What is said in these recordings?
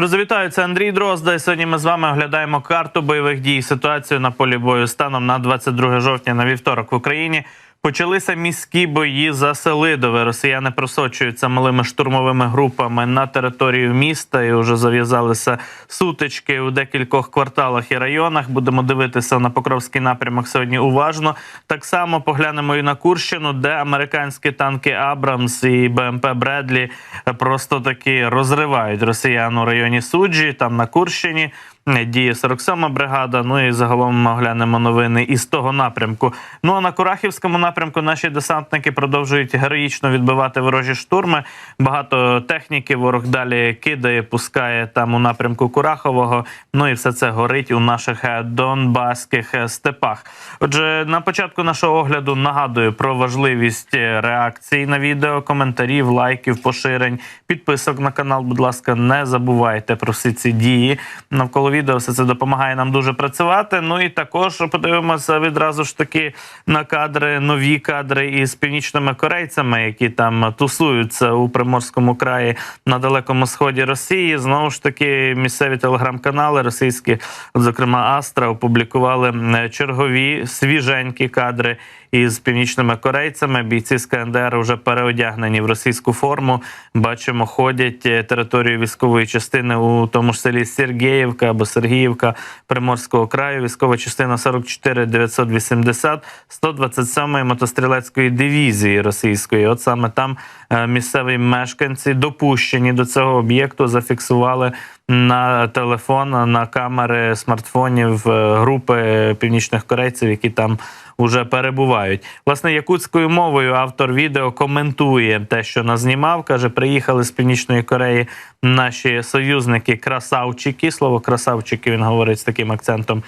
Друзі, це Андрій Дрозда. І сьогодні ми з вами оглядаємо карту бойових дій, ситуацію на полі бою станом на 22 жовтня на вівторок в Україні. Почалися міські бої за Селидове. Росіяни просочуються малими штурмовими групами на територію міста і вже зав'язалися сутички у декількох кварталах і районах. Будемо дивитися на Покровський напрямок сьогодні уважно. Так само поглянемо і на Курщину, де американські танки Абрамс і БМП Бредлі просто таки розривають росіян у районі суджі, там на Курщині. Діє 47-ма бригада. Ну і загалом ми оглянемо новини із того напрямку. Ну а на Курахівському напрямку наші десантники продовжують героїчно відбивати ворожі штурми. Багато техніки ворог далі кидає, пускає там у напрямку Курахового. Ну і все це горить у наших е, донбаських е, степах. Отже, на початку нашого огляду нагадую про важливість е, реакцій на відео, коментарів, лайків, поширень, підписок на канал. Будь ласка, не забувайте про всі ці дії навколо відео. Все це допомагає нам дуже працювати. Ну і також подивимося відразу ж таки на кадри, нові кадри із північними корейцями, які там тусуються у Приморському краї на далекому сході Росії. Знову ж таки, місцеві телеграм-канали російські, зокрема Астра, опублікували м, чергові свіженькі кадри із північними корейцями. Бійці з КНДР вже переодягнені в російську форму. Бачимо, ходять е, територію військової частини у тому ж селі Сергіївка або Сергіївка Приморського краю. Військова частина 44 980 127-ї мотострілецької дивізії російської. От саме там е, місцеві мешканці допущені до цього об'єкту, зафіксували на телефон, на камери смартфонів е, групи північних корейців, які там уже перебувають. Власне, якутською мовою автор відео коментує те, що назнімав. каже: приїхали з північної Кореї наші союзники красавчики. Слово красавчики він говорить з таким акцентом.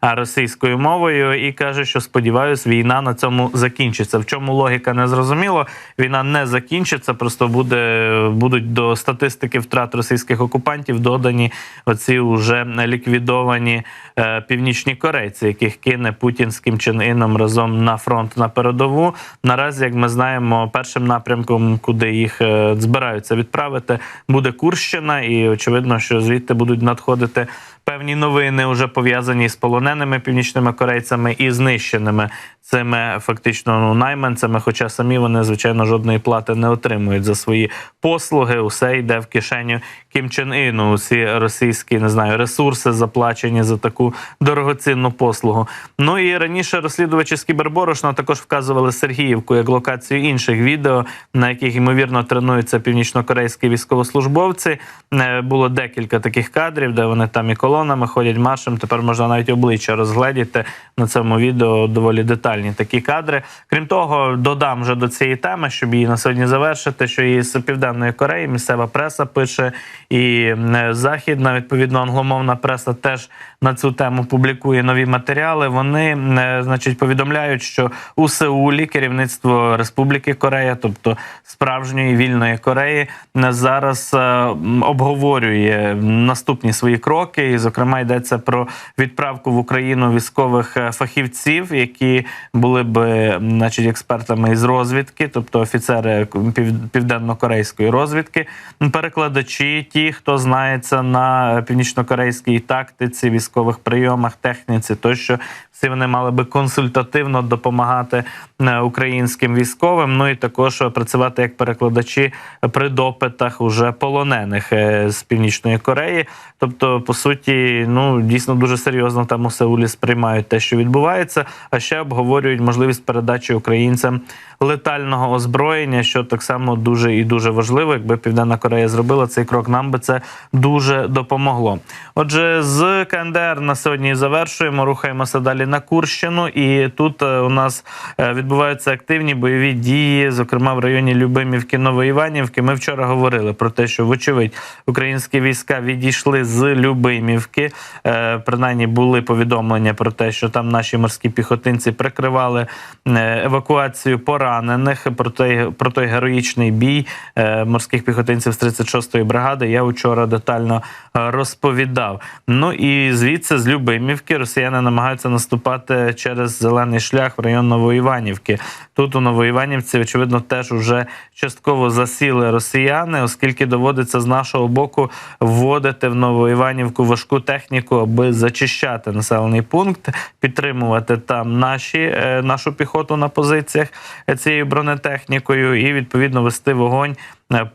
Російською мовою і каже, що сподіваюсь, війна на цьому закінчиться. В чому логіка не зрозуміло. Війна не закінчиться, просто буде будуть до статистики втрат російських окупантів додані оці вже ліквідовані е, північні корейці, яких кине Путін з Кім Чен Іном разом на фронт на передову. Наразі, як ми знаємо, першим напрямком, куди їх е, збираються відправити, буде Курщина, і очевидно, що звідти будуть надходити певні новини, вже пов'язані з полоненими північними корейцями і знищеними цими фактично ну, найманцями. Хоча самі вони, звичайно, жодної плати не отримують за свої послуги. Усе йде в кишеню Кім Чен Іну. Усі російські не знаю ресурси заплачені за таку дорогоцінну послугу. Ну і раніше розслідувачі з кіберборошна також вказували Сергіївку як локацію інших відео, на яких ймовірно тренуються північнокорейські військовослужбовці. Е, Було декілька таких кадрів, де вони там і колонами ходять маршем. Тепер можна навіть обличчя розгледіти на цьому відео. Доволі детальні такі кадри. Крім того, додам вже до цієї теми, щоб її на сьогодні завершити. Що і з південної Кореї місцева преса пише, і е, західна відповідно англомовна преса теж на цю тему публікує нові матеріали. Вони, е, значить, повідомляють, що у Сеулі керівництво Республіки Корея, тобто справжньої вільної Кореї, е, зараз е, обговорює наступні свої кроки. І, зокрема, йдеться про відправку в Україну військових фахівців, які були б, значить, експертами із розвідки, тобто офіцери пів- південно-корейської розвідки, перекладачі, ті, хто знається на північно-корейській тактиці, військових прийомах, техніці, тощо всі вони мали би консультативно допомагати е, українським військовим. Ну і також працювати як перекладачі при допитах уже полонених е, з північної Кореї. Тобто, по суті, ну дійсно дуже серйозно там у Сеулі сприймають те, що відбувається, а ще обговорюють можливість передачі українцям летального озброєння, що так само дуже і дуже важливо. Якби Південна Корея зробила цей крок, нам би це дуже допомогло. Отже, з КНДР на сьогодні завершуємо. Рухаємося далі на Курщину, і тут е, у нас е, відбуваються активні бойові дії, зокрема в районі Любимівки Новоіванівки. Ми вчора говорили про те, що вочевидь українські війська відійшли з Любимівки. Е, Принаймні були повідомлення про те, що там наші морські піхотинці прикривали евакуацію поранених про той, про той героїчний бій морських піхотинців з 36-ї бригади. Я вчора детально розповідав. Ну і звідси з Любимівки росіяни намагаються наступати наступати через зелений шлях в район Новоіванівки. Тут у Новоіванівці, очевидно, теж вже частково засіли росіяни, оскільки доводиться з нашого боку вводити в Новоіванівку важку техніку, аби зачищати населений пункт, підтримувати там наші е, нашу піхоту на позиціях цією бронетехнікою, і відповідно вести вогонь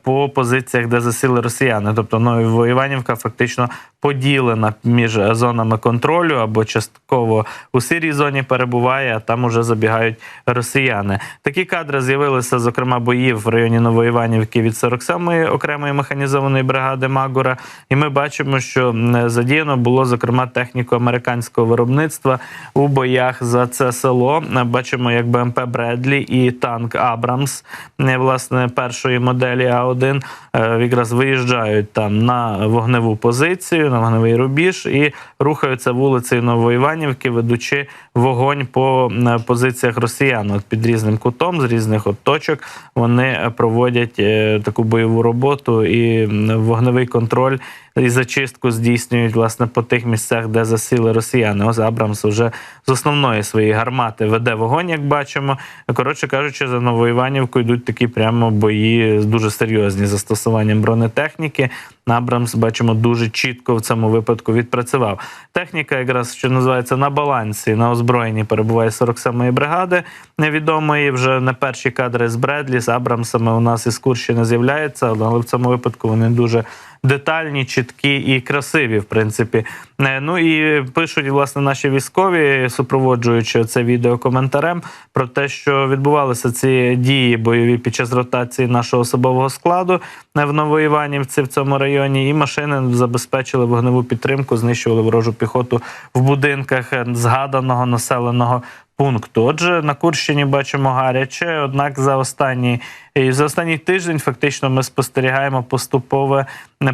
по позиціях, де засіли росіяни. Тобто Новоіванівка фактично поділена між зонами контролю або частково у сирій зоні перебуває, а там уже забігають росіяни. Такі кадри з'явилися, зокрема, боїв в районі Новоіванівки від 47-ї окремої механізованої бригади Магура. І ми бачимо, що задіяно було зокрема техніку американського виробництва у боях за це село. Бачимо, як БМП Бредлі і танк Абрамс, е, власне, першої моделі А1, е, якраз виїжджають там на вогневу позицію, на вогневий рубіж і рухаються вулицею Новоіванівки, ведучи вогонь по е, позиціях росіян. От під різним кутом, з різних точок вони проводять е, таку бойову роботу і вогневий контроль і зачистку здійснюють власне по тих місцях, де засіли росіяни. Ось Абрамс вже з основної своєї гармати веде вогонь, як бачимо. Коротше кажучи, за Новоіванівкою йдуть такі прямо бої дуже серйозні застосуванням бронетехніки. Абрамс бачимо дуже чітко в цьому випадку відпрацював. Техніка, якраз що називається на балансі на озброєнні, перебуває 47-ї бригади невідомої. Вже не перші кадри з Бредлі з Абрамсами у нас із Курщини з'являються, але в цьому випадку вони дуже детальні, чіткі і красиві, в принципі. Е, Ну і пишуть власне наші військові, супроводжуючи це відео коментарем про те, що відбувалися ці дії бойові під час ротації нашого особового складу е, в Новоіванівці в цьому районі, і машини забезпечили вогневу підтримку, знищували ворожу піхоту в будинках е, згаданого населеного. Пункту, отже, на Курщині бачимо гаряче. Однак за останній і за останній тиждень фактично ми спостерігаємо поступове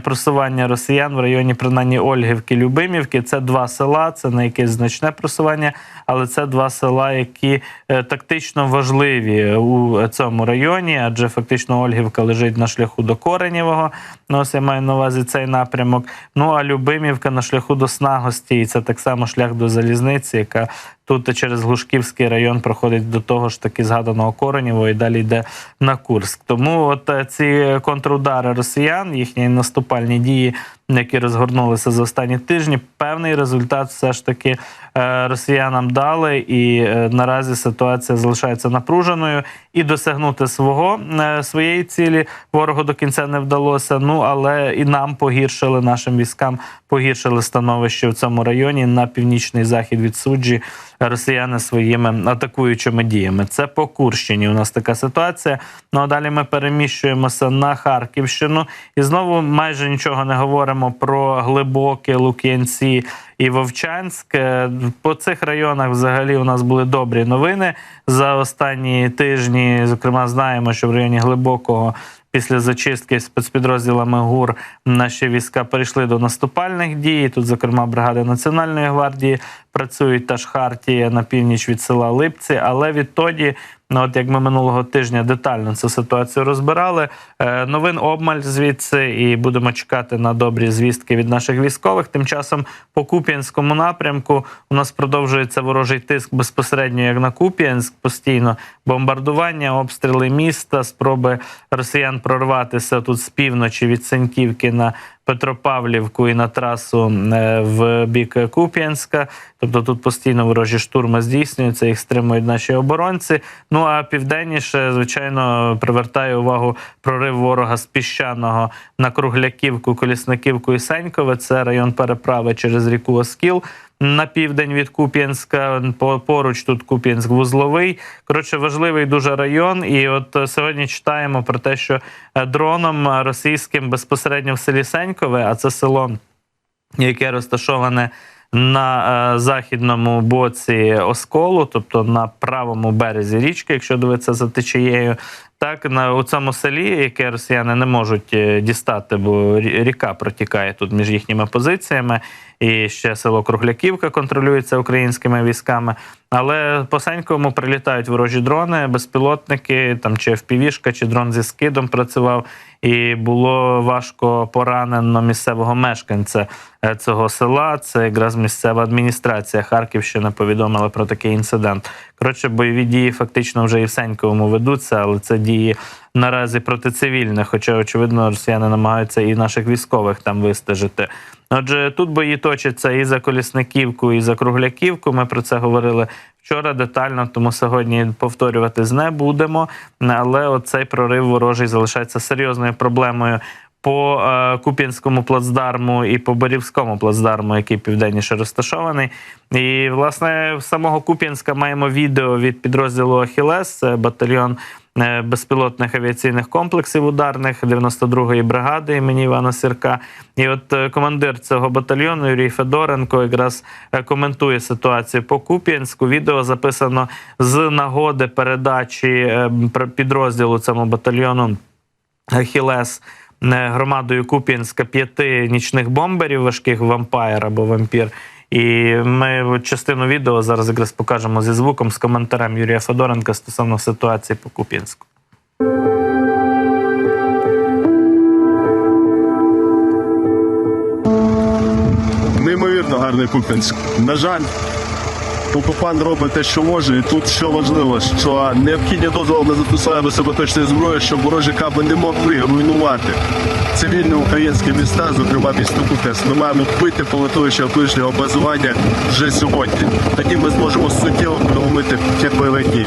просування росіян в районі принаймні Ольгівки, Любимівки. Це два села, це не якесь значне просування, але це два села, які е, тактично важливі у цьому районі, адже фактично Ольгівка лежить на шляху до Коренєвого. Ну, ось я маю на увазі цей напрямок. Ну а Любимівка на шляху до Снагості, і це так само шлях до залізниці, яка тут через Глушківський район проходить до того ж таки згаданого Коренєво і далі йде на Курськ. Тому от е, ці контрудари росіян, їхні наступальні дії, які розгорнулися за останні тижні, певний результат все ж таки е, росіянам дали, і е, наразі ситуація залишається напруженою. І досягнути свого е, своєї цілі ворогу до кінця не вдалося. Ну але і нам погіршили нашим військам, погіршили становище в цьому районі на північний захід від суджі. Росіяни своїми атакуючими діями. Це по Курщині. У нас така ситуація. Ну а далі ми переміщуємося на Харківщину і знову майже нічого не говоримо про глибоке Лук'янці і Вовчанськ. Е, По цих районах взагалі у нас були добрі новини за останні тижні. Зокрема, знаємо, що в районі глибокого. Після зачистки спецпідрозділами ГУР наші війська перейшли до наступальних дій. Тут, зокрема, бригади Національної гвардії працюють та ж Хартія на північ від села Липці. Але відтоді, от як ми минулого тижня детально цю ситуацію розбирали, е, новин обмаль звідси, і будемо чекати на добрі звістки від наших військових. Тим часом по Куп'янському напрямку у нас продовжується ворожий тиск безпосередньо як на Куп'янськ, постійно бомбардування, обстріли міста, спроби росіян прорватися тут з півночі від Сеньківки на Петропавлівку і на трасу е, в бік Куп'янська. Тобто тут постійно ворожі штурми здійснюються, їх стримують наші оборонці. Ну а південніше, звичайно, привертає увагу прорив ворога з піщаного на Кругляківку, Колісниківку і Сенькове. Це район переправи через ріку Оскіл. На південь від Куп'янська поруч тут Куп'янськ вузловий. Коротше, важливий дуже район. І от е, сьогодні читаємо про те, що е, дроном е, російським безпосередньо в селі Сенькове, а це село, яке розташоване на е, західному боці Осколу, тобто на правому березі річки, якщо дивитися за течією. Так, на у цьому селі, яке росіяни не можуть е, дістати, бо рі- ріка протікає тут між їхніми позиціями, і ще село Кругляківка контролюється українськими військами. Але по Сенькому прилітають ворожі дрони, безпілотники, там чи FPV-шка, чи дрон зі скидом працював. І було важко поранено місцевого мешканця е, цього села. Це якраз місцева адміністрація Харківщини повідомила про такий інцидент. Коротше, бойові дії фактично вже і в Сеньковому ведуться, але це дії наразі проти цивільних. Хоча, очевидно, росіяни намагаються і наших військових там вистежити. Отже, тут бої точаться і за Колісниківку, і за Кругляківку. Ми про це говорили вчора детально, тому сьогодні повторювати не будемо. Але оцей прорив ворожий залишається серйозною проблемою. По е, Куп'янському плацдарму і по Борівському плацдарму, який південніше розташований. І, власне, самого Куп'янська маємо відео від підрозділу Ахілес, батальйон безпілотних авіаційних комплексів ударних 92-ї бригади імені Івана Сірка. І от е, командир цього батальйону Юрій Федоренко якраз е, коментує ситуацію по Куп'янську. Відео записано з нагоди передачі е, підрозділу цьому батальйону Ахілес е, громадою Куп'янська п'яти нічних бомберів важких вампайр або вампір. І ми частину відео зараз якраз покажемо зі звуком з коментарем Юрія Федоренка стосовно ситуації по Куп'янську. Неймовірно гарний Куп'янськ. На жаль, окупант робить те, що може, і тут що важливо, що необхідні дозволи на застосування високоточної зброї, щоб ворожі каби не могли руйнувати цивільні українські міста, зокрема місто Куп'янськ. Ми маємо бити по ближнього базування вже сьогодні. Тоді ми зможемо суттєво проломити ті бойових дій.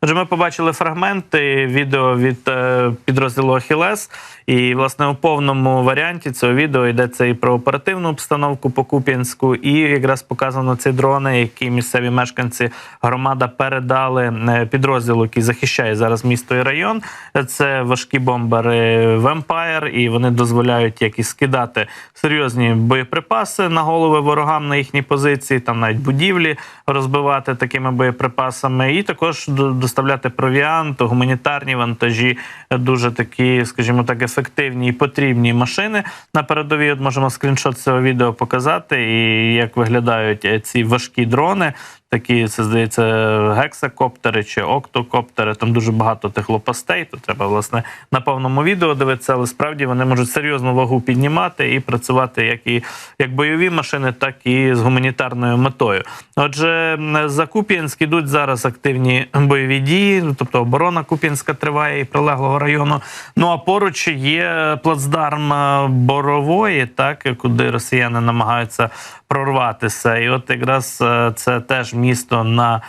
Отже, ми побачили фрагменти відео від е, підрозділу Ахілес. І, власне, у повному варіанті цього відео йдеться і про оперативну обстановку по Куп'янську, і якраз показано ці дрони, які місцеві мешканці громада передали е, підрозділу, який захищає зараз місто і район. Це важкі бомбери Vampire, і вони дозволяють як і скидати серйозні боєприпаси на голови ворогам на їхні позиції, там навіть будівлі розбивати такими боєприпасами, і також до- доставляти провіант, гуманітарні вантажі, дуже такі, скажімо так, ефективні і потрібні машини на передовій. От можемо скріншот цього відео показати, і як виглядають е, ці важкі дрони. Такі, це здається, гексакоптери чи октокоптери. Там дуже багато тих лопастей. То треба власне на повному відео дивитися, але справді вони можуть серйозну вагу піднімати і працювати як і як бойові машини, так і з гуманітарною метою. Отже, за Куп'янськ ідуть зараз активні бойові дії, ну, тобто оборона Куп'янська триває і прилеглого району. Ну а поруч є плацдарм е, Борової, так куди росіяни намагаються прорватися. І от якраз е, це теж місто на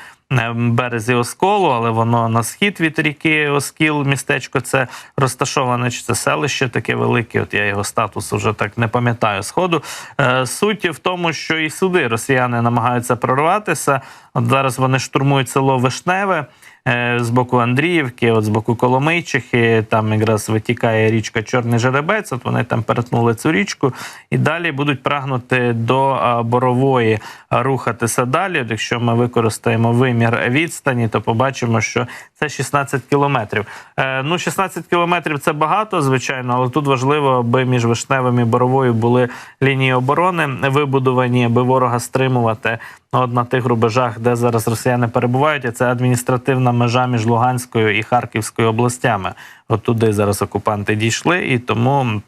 березі Осколу, але воно на схід від ріки Оскіл, містечко це розташоване, чи це селище таке велике. От я його статус вже так не пам'ятаю сходу. Е, Суть в тому, що і сюди росіяни намагаються прорватися. От зараз вони штурмують село Вишневе. Е, З боку Андріївки, от з боку Коломийчихи, там якраз витікає річка Чорний Жеребець. От вони там перетнули цю річку і далі будуть прагнути до борової а, рухатися далі. Якщо ми використаємо вимір відстані, то побачимо, що це 16 кілометрів. Е, ну, 16 кілометрів це багато, звичайно, але тут важливо, аби між вишневим і боровою були лінії оборони вибудовані, аби ворога стримувати от на тих рубежах, де зараз росіяни перебувають. А це адміністративна межа між Луганською і Харківською областями. От туди зараз окупанти дійшли, і тому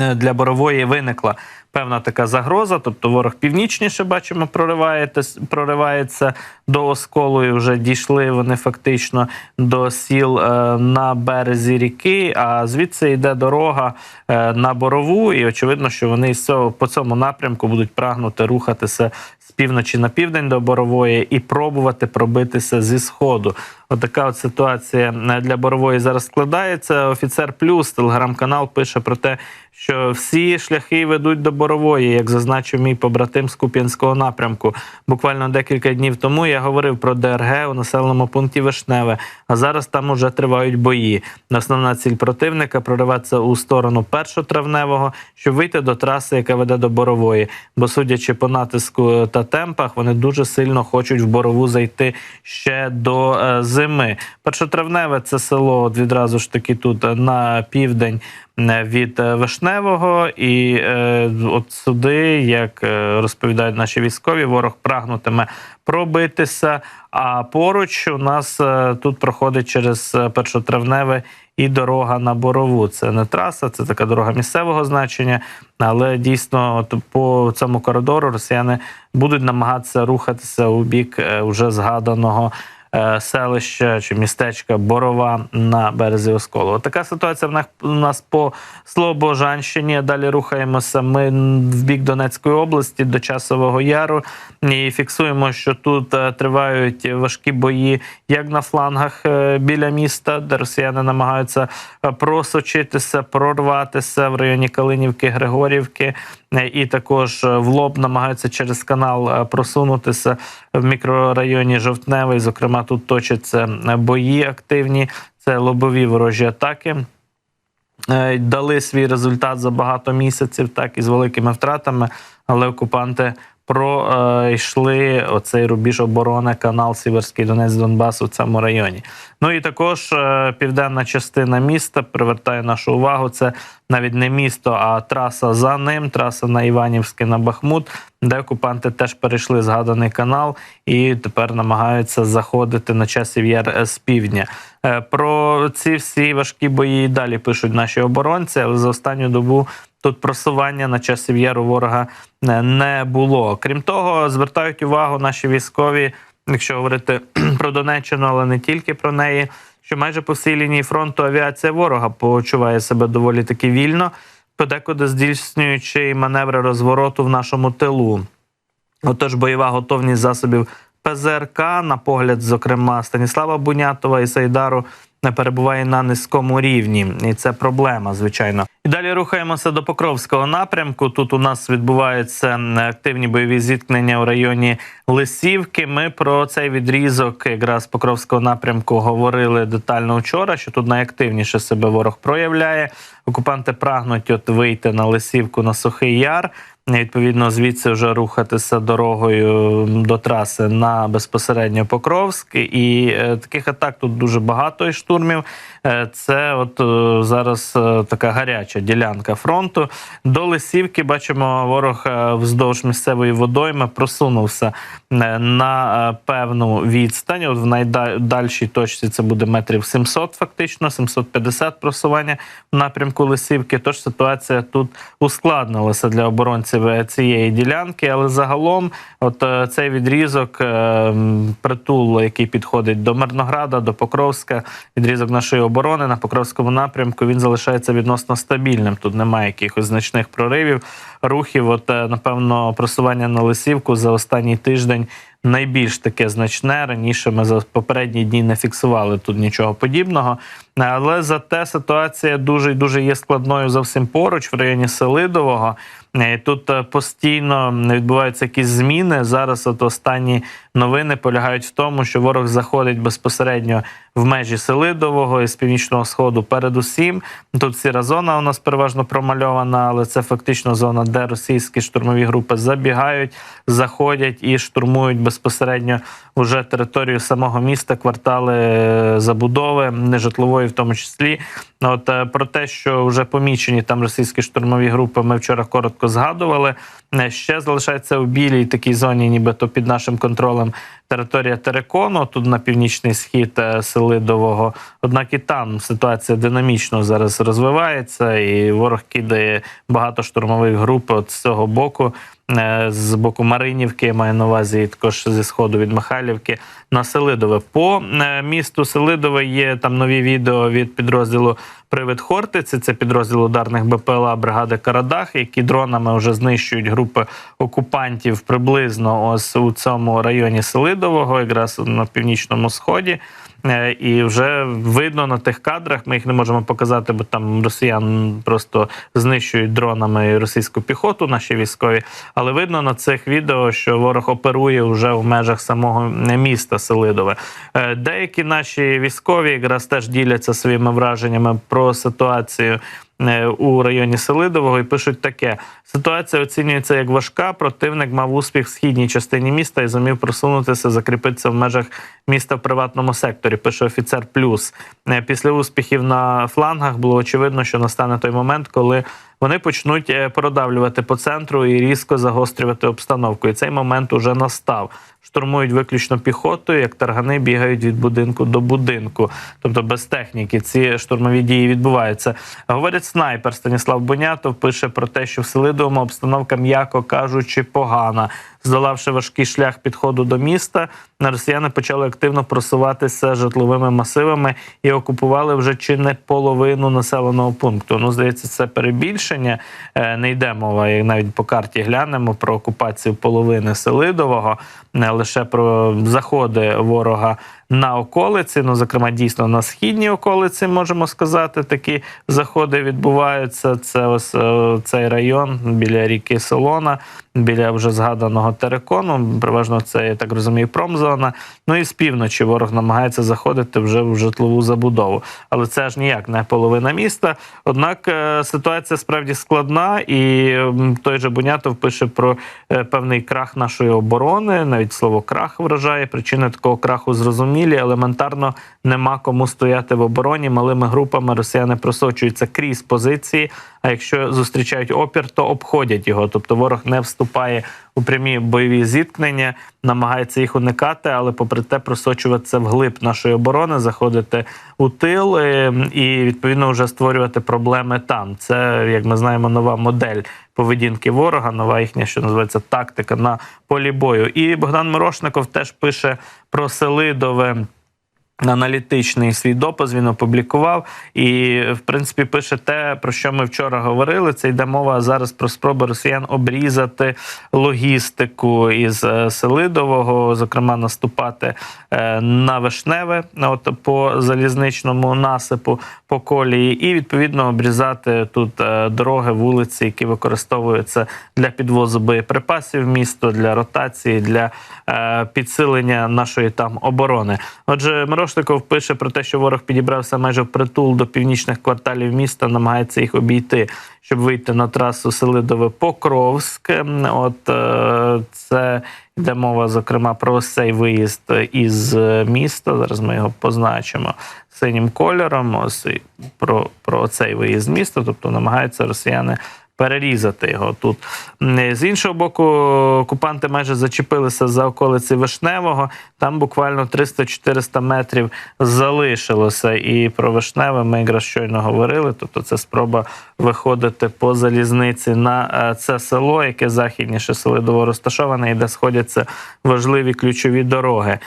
е, для борової виникла певна така загроза. Тобто ворог північніше бачимо, проривається, до осколу. і Вже дійшли вони фактично до сіл е, на березі ріки. А звідси йде дорога е, на борову, і очевидно, що вони по цьому напрямку будуть прагнути рухатися з півночі на південь до борової і пробувати пробитися зі сходу. Отака от ситуація е, для борової зараз складається. Офіцер плюс телеграм-канал пише про те, що всі шляхи ведуть до борової, як зазначив мій побратим з Куп'янського напрямку. Буквально декілька днів тому я говорив про ДРГ у населеному пункті Вишневе. А зараз там уже тривають бої. Основна ціль противника прориватися у сторону першотравневого, щоб вийти до траси, яка веде до борової. Бо, судячи по натиску та темпах, вони дуже сильно хочуть в борову зайти ще до е, зими. Першотравневе це село відразу ж таки тут е, на південь від е, Вишневого. І е, от сюди, як е, розповідають наші військові, ворог прагнутиме пробитися. А поруч у нас е, тут проходить через е, першотравневе і дорога на Борову. Це не траса, це така дорога місцевого значення. Але дійсно, от по цьому коридору росіяни будуть намагатися рухатися у бік е, вже згаданого е, селища чи містечка Борова на березі Осколу. Така ситуація в нас, у нас по Слобожанщині. Далі рухаємося ми в бік Донецької області до Часового Яру і фіксуємо, що тут е, тривають важкі бої як на флангах е, біля міста, де росіяни намагаються е, просочитися, прорватися в районі Калинівки, Григорівки, е, і також е, в лоб намагаються через канал е, просунутися в мікрорайоні Жовтневий. Зокрема, тут точаться е, бої активні. Це лобові ворожі атаки. Дали свій результат за багато місяців, так і з великими втратами, але окупанти пройшли оцей рубіж оборони, канал Сіверський Донець Донбас у цьому районі. Ну і також е, південна частина міста привертає нашу увагу. Це навіть не місто, а траса за ним, траса на Іванівське на Бахмут, де окупанти теж перейшли згаданий канал і тепер намагаються заходити на часів яр з півдня. Е, Про ці всі важкі бої далі пишуть наші оборонці, але за останню добу тут просування на часів яру ворога не було. Крім того, звертають увагу наші військові, якщо говорити про Донеччину, але не тільки про неї. Що майже по всій лінії фронту авіація ворога почуває себе доволі таки вільно, подекуди здійснюючи маневри розвороту в нашому тилу. Отож, бойова готовність засобів ПЗРК, на погляд, зокрема, Станіслава Бунятова і Сайдару, не перебуває на низькому рівні, і це проблема, звичайно. І далі рухаємося до Покровського напрямку. Тут у нас відбуваються активні бойові зіткнення у районі Лисівки. Ми про цей відрізок якраз Покровського напрямку говорили детально вчора. Що тут найактивніше себе ворог проявляє. Окупанти прагнуть от вийти на Лисівку на Сухий Яр. Відповідно, звідси вже рухатися дорогою до траси на безпосередньо Покровськ. І е, таких атак тут дуже багато і штурмів. Е, це от е, зараз така гаряча ділянка фронту. До Лисівки бачимо, ворог вздовж місцевої водойми просунувся на певну відстань. От в найдальшій точці це буде метрів 700, фактично, 750 просування в напрямку Лисівки. Тож ситуація тут ускладнилася для оборонців е, цієї ділянки. Але загалом, от е, цей відрізок, е, притул, який підходить до Мирнограда, до Покровська, відрізок нашої оборони на Покровському напрямку, він залишається відносно стабільним. Тут немає якихось значних проривів, рухів. От, е, напевно, просування на Лисівку за останній тиждень найбільш таке значне. Раніше ми за попередні дні не фіксували тут нічого подібного. Але зате ситуація дуже і дуже є складною зовсім поруч в районі Селидового. Е, Тут е, постійно відбуваються якісь зміни. Зараз от останні новини полягають в тому, що ворог заходить безпосередньо в межі Селидового і з північного сходу. Передусім, тут сіра зона у нас переважно промальована, але це фактично зона, де російські штурмові групи забігають, заходять і штурмують безпосередньо вже територію самого міста, квартали е, забудови нежитлової, в тому числі. От е, про те, що вже помічені там російські штурмові групи, ми вчора коротко згадували. Е, Ще залишається у білій такій зоні, нібито під нашим контролем територія Терекону, тут на північний схід е, Селидового. Однак і там ситуація динамічно зараз розвивається, і ворог кидає багато штурмових груп от з цього боку. Е, З боку Маринівки, я маю на увазі і також зі сходу від Михайлівки на Селидове. По е, місту Селидове є там нові відео від підрозділу Привид Хортиці. Це підрозділ ударних БПЛА бригади Карадах, які дронами вже знищують групи окупантів приблизно ось у цьому районі Селидового, якраз на північному сході. Е, І вже видно на тих кадрах. Ми їх не можемо показати, бо там росіян просто знищують дронами російську піхоту, наші військові. Але видно на цих відео, що ворог оперує вже в межах самого міста Селидове. Е, Деякі наші військові якраз теж діляться своїми враженнями про ситуацію у районі Селидового і пишуть таке: ситуація оцінюється як важка. Противник мав успіх в східній частині міста і зумів просунутися, закріпитися в межах міста в приватному секторі. Пише офіцер Плюс. Е, Після успіхів на флангах було очевидно, що настане той момент, коли вони почнуть е, продавлювати по центру і різко загострювати обстановку. І цей момент уже настав. Штурмують виключно піхотою, як таргани бігають від будинку до будинку, тобто без техніки. Ці штурмові дії відбуваються. Говорять, снайпер Станіслав Бонятов пише про те, що в Селидовому обстановка, м'яко кажучи, погана. Здолавши важкий шлях підходу до міста, росіяни почали активно просуватися житловими масивами і окупували вже чи не половину населеного пункту. Ну, здається, це перебільшення. Е, Не йде мова, як навіть по карті глянемо про окупацію половини Селидового, не лише про заходи ворога на околиці. Ну, зокрема, дійсно на східній околиці можемо сказати, такі заходи відбуваються. Це ось е, цей район біля ріки Солона, біля вже згаданого терекону. Переважно це я так розумію, промзона. Ну і з півночі ворог намагається заходити вже в житлову забудову. Але це ж ніяк не половина міста. Однак е, ситуація справді складна, і той же Бунятов пише про е, певний крах нашої оборони. Навіть слово крах вражає. Причини такого краху зрозумілі. Елементарно нема кому стояти в обороні. Малими групами росіяни просочуються крізь позиції. А якщо зустрічають опір, то обходять його. Тобто ворог не вступає у прямі бойові зіткнення, намагається їх уникати, але попри те просочуватися вглиб нашої оборони, заходити у тил е, і відповідно вже створювати проблеми там. Це як ми знаємо, нова модель поведінки ворога, нова їхня, що називається тактика на полі бою. І Богдан Мирошников теж пише про Селидове. Аналітичний свій допис він опублікував і, в принципі, пише те, про що ми вчора говорили. Це йде мова зараз про спроби росіян обрізати логістику із е, Селидового, зокрема, наступати е, на Вишневе, от по залізничному насипу по колії, і відповідно обрізати тут е, дороги, вулиці, які використовуються для підвозу боєприпасів місто, для ротації, для підсилення нашої там оборони. Отже, Мирошников пише про те, що ворог підібрався майже в притул до північних кварталів міста, намагається їх обійти, щоб вийти на трасу Селидове Покровськ. От е, це йде мова, зокрема, про цей виїзд із міста. Зараз ми його позначимо синім кольором. Ось про, про цей виїзд міста, тобто намагаються росіяни. Перерізати його тут з іншого боку, окупанти майже зачепилися за околиці Вишневого. Там буквально 300-400 метрів залишилося. І про Вишневе ми якраз щойно говорили. Тобто, це спроба виходити по залізниці на е, це село, яке західніше Селидово розташоване, і де сходяться важливі ключові дороги.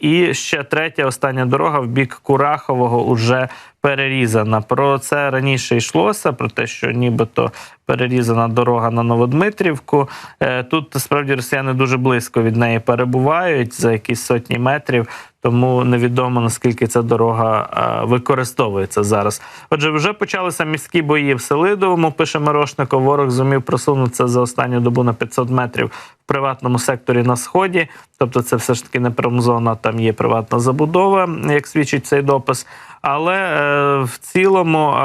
І ще третя остання дорога в бік Курахового уже перерізана. Про це раніше йшлося, про те, що нібито перерізана дорога на Новодмитрівку. Е, Тут справді росіяни дуже близько від неї перебувають за якісь сотні метрів. Тому невідомо наскільки ця дорога е, використовується зараз. Отже, вже почалися міські бої в Селидовому. Пише Мирошников. Ворог зумів просунутися за останню добу на 500 метрів в приватному секторі на сході. Тобто, це все ж таки не промзона, там є приватна забудова, як свідчить цей допис. Але е, в цілому, е,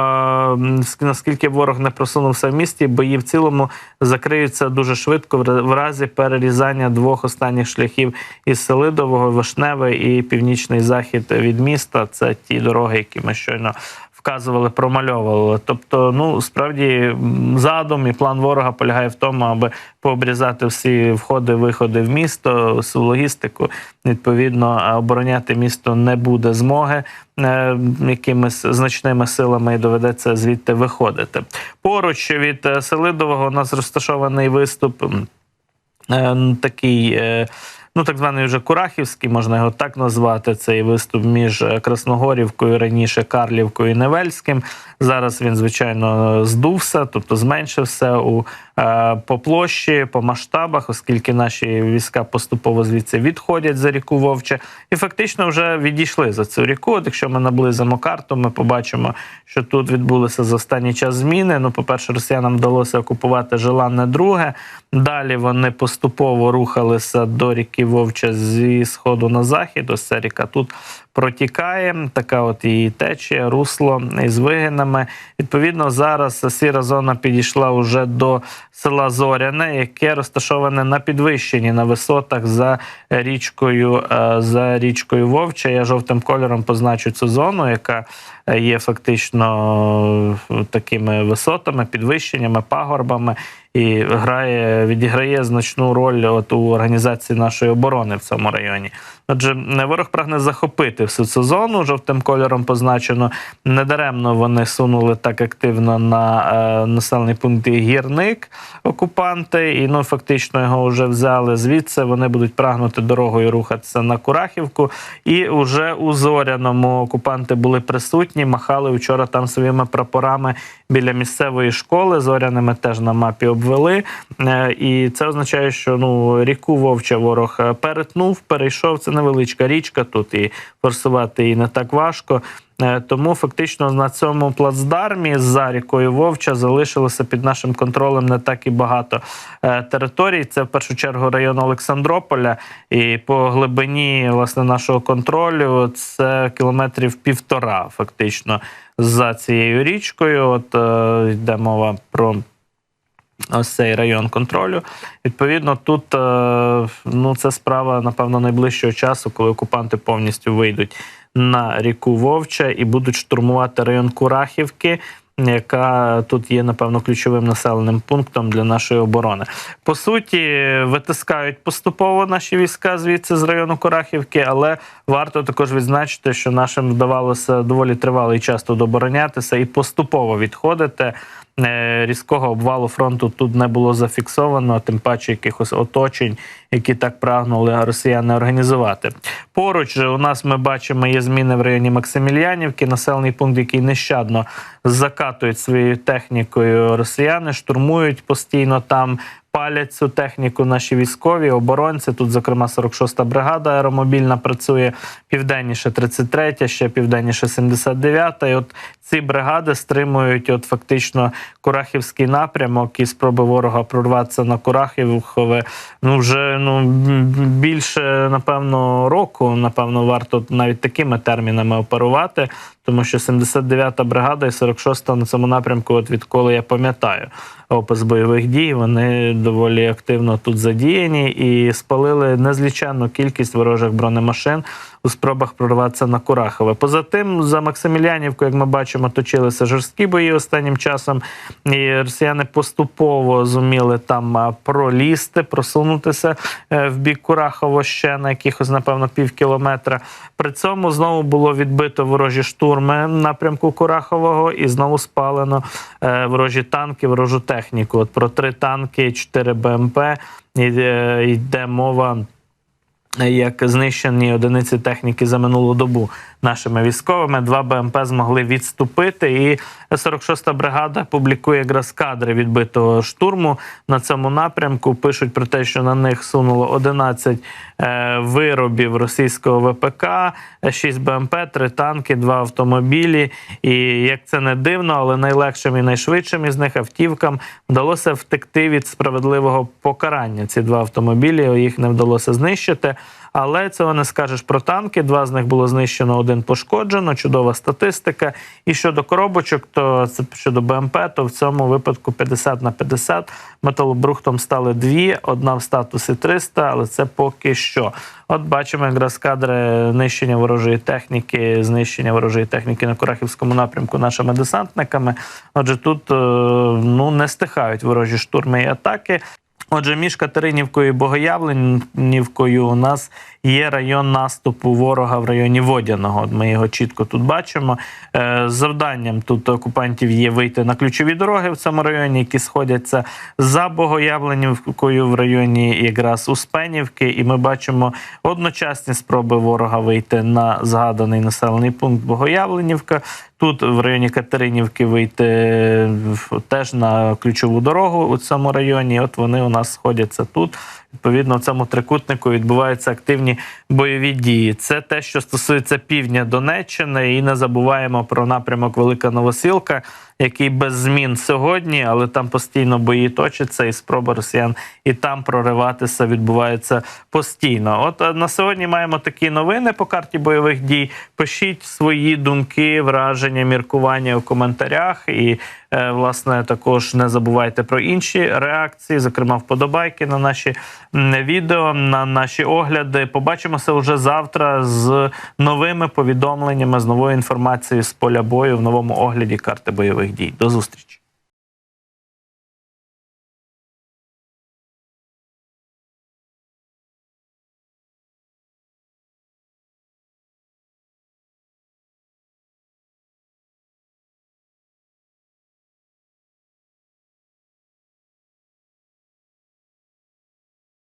ск- наскільки ворог не просунувся в місті, бої в цілому закриються дуже швидко в разі перерізання двох останніх шляхів із Селидового, Вишневе і північний захід від міста. Це ті дороги, які ми щойно вказували, промальовували. Тобто, ну справді задум і план ворога полягає в тому, аби пообрізати всі входи, виходи в місто, всю логістику. Відповідно, обороняти місто не буде змоги е, якимись значними силами і доведеться звідти виходити. Поруч від е, Селидового у нас розташований виступ. е, такий. Ну, так званий вже Курахівський, можна його так назвати. Цей виступ між е, Красногорівкою, раніше Карлівкою і Невельським. Зараз він, звичайно, здувся, тобто зменшився у е, по площі, по масштабах, оскільки наші війська поступово звідси відходять за ріку Вовче, і фактично вже відійшли за цю ріку. От якщо ми наблизимо карту, ми побачимо, що тут відбулися за останній час зміни. Ну, по-перше, росіянам вдалося окупувати Желанне друге. Далі вони поступово рухалися до ріки Вовча зі сходу на захід. Ось ця ріка тут протікає. Така от її течія, русло із вигинами. Відповідно, зараз сіра зона підійшла уже до села Зоряне, яке розташоване на підвищенні на висотах за річкою е, за річкою Вовча. Я жовтим кольором позначу цю зону, яка е, є фактично е, такими висотами, підвищеннями, пагорбами. І грає, відіграє значну роль от у організації нашої оборони в цьому районі. Отже, ворог прагне захопити всю цю зону жовтим кольором позначено. Недаремно вони сунули так активно на е, населений пункт гірник окупанти, і ну фактично його вже взяли звідси. Вони будуть прагнути дорогою рухатися на Курахівку. І уже у зоряному окупанти були присутні, махали вчора там своїми прапорами біля місцевої школи. Зоряними теж на мапі обвели. Е, І це означає, що ну ріку Вовча ворог е, перетнув, перейшов. Це невеличка річка. Тут і форсувати її не так важко. Е, Тому фактично на цьому плацдармі за рікою Вовча залишилося під нашим контролем не так і багато територій. Це в першу чергу район Олександрополя, і по глибині власне нашого контролю це кілометрів півтора, фактично, за цією річкою. От йде мова про ось цей район контролю. Відповідно, тут е, ну, це справа, напевно, найближчого часу, коли окупанти повністю вийдуть на ріку Вовча і будуть штурмувати район Курахівки. Яка тут є, напевно, ключовим населеним пунктом для нашої оборони. По суті, витискають поступово наші війська звідси з району Курахівки, але варто також відзначити, що нашим вдавалося доволі тривалий час тут оборонятися і поступово відходити. Е, Різкого обвалу фронту тут не було зафіксовано, тим паче якихось оточень, які так прагнули росіяни організувати. Поруч у нас ми бачимо є зміни в районі Максимільянівки, населений пункт, який нещадно закатують своєю технікою росіяни, штурмують постійно там. Палять цю техніку наші військові оборонці. Тут, зокрема, 46-та бригада аеромобільна працює південніше 33-я, ще південніше 79-та. І от ці бригади стримують от фактично Курахівський напрямок і спроби ворога прорватися на Курахівхове. Ну вже ну більше напевно року. Напевно, варто навіть такими термінами оперувати, тому що 79-та бригада і 46-та на цьому напрямку, от відколи я пам'ятаю опис бойових дій, вони доволі активно тут задіяні і спалили незліченну кількість ворожих бронемашин у спробах прорватися на Курахове. Поза тим, за Максимілянівку, як ми бачимо, точилися жорсткі бої останнім часом. І росіяни поступово зуміли там пролізти, просунутися е, в бік Курахово ще на якихось, напевно, пів кілометра. При цьому знову було відбито ворожі штурми напрямку Курахового і знову спалено е, ворожі танки, ворожу техніку. От про три танки, чотири БМП йде, йде мова як знищені одиниці техніки за минулу добу нашими військовими. Два БМП змогли відступити. І 46-та бригада публікує якраз кадри відбитого штурму на цьому напрямку. Пишуть про те, що на них сунуло 11 е, виробів російського ВПК, 6 БМП, 3 танки, 2 автомобілі. І як це не дивно, але найлегшим і найшвидшим із них автівкам вдалося втекти від справедливого покарання. Ці два автомобілі їх не вдалося знищити. Але цього не скажеш про танки. Два з них було знищено, один пошкоджено. Чудова статистика. І щодо коробочок, то це щодо БМП, то в цьому випадку 50 на 50. Металобрухтом стали дві, одна в статусі 300, але це поки що. От бачимо якраз кадри нищення ворожої техніки, знищення ворожої техніки на Курахівському напрямку нашими десантниками. Отже, тут е, ну не стихають ворожі штурми і атаки. Отже, між Катеринівкою і Богоявленівкою у нас є район наступу ворога в районі Водяного. Ми його чітко тут бачимо. Е, Завданням тут окупантів є вийти на ключові дороги в цьому районі, які сходяться за Богоявленівкою в районі якраз Успенівки. І ми бачимо одночасні спроби ворога вийти на згаданий населений пункт Богоявленівка. Тут в районі Катеринівки вийти теж на ключову дорогу у цьому районі. От вони у нас сходяться тут. Відповідно, в цьому трикутнику відбуваються активні бойові дії. Це те, що стосується півдня Донеччини, і не забуваємо про напрямок Велика Новосілка, який без змін сьогодні, але там постійно бої точаться, і спроби росіян і там прориватися відбувається постійно. От е, на сьогодні маємо такі новини по карті бойових дій. Пишіть свої думки, враження, міркування у коментарях. І е, власне також не забувайте про інші реакції, зокрема вподобайки на наші відео, на наші огляди. Побачимося вже завтра з новими повідомленнями, з новою інформацією з поля бою в новому огляді карти бойових дій. До зустрічі.